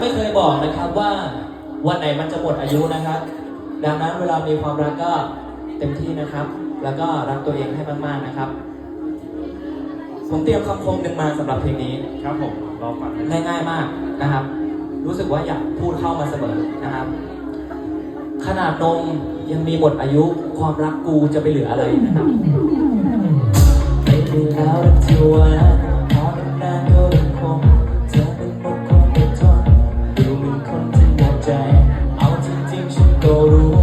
ไม่เคยบอกนะครับว่าวันไหนมันจะหมดอายุนะครับ ดังนั้นเวลามีความรักก็เต็มที่นะครับ แล้วก็รักตัวเองให้มากๆนะครับ ผมเตรียมคำคมหนึ่งมาสำหรับเพลงนี้ครับผมรอฟังนง่ายๆมากนะครับ รู้สึกว่าอยากพูดเข้ามาเสมอนะครับ ขนาดนมยังมีหมดอายุความรักกูจะไปเหลืออะไรนะครับ ไปดูแล้วชวน หัวใจ เอาจริงๆฉันก็รู้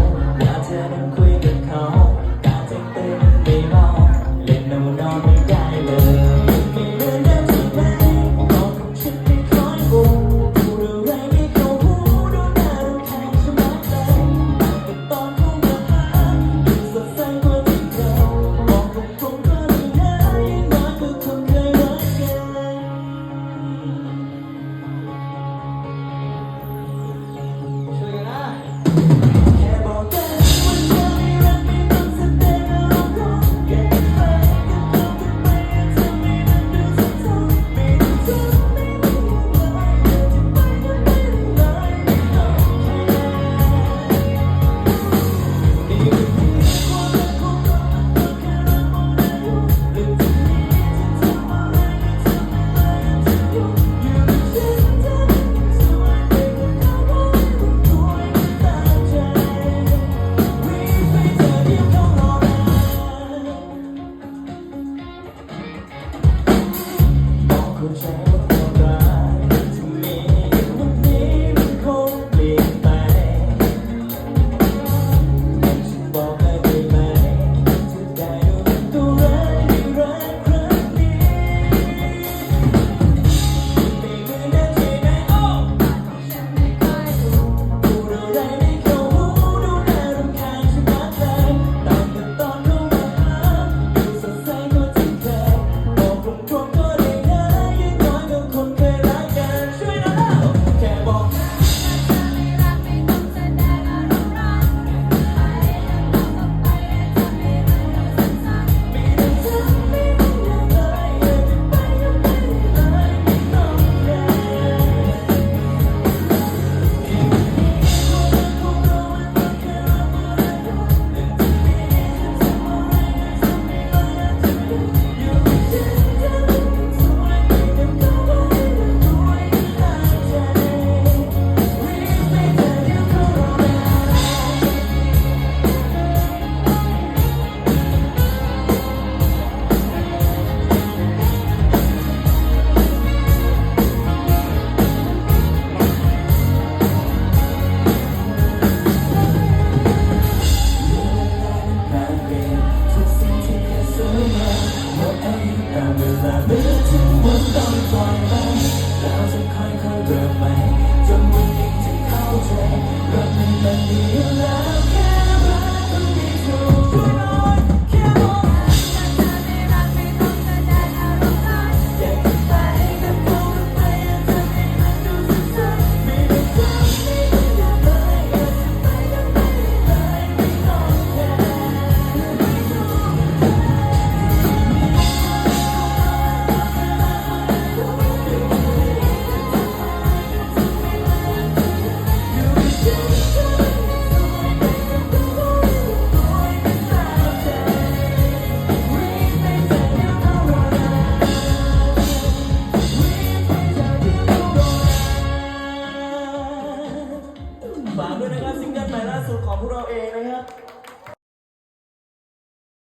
child. ยนะครับซิงเกิลใหม่ล่าสุดของพวกเราเองนะครับ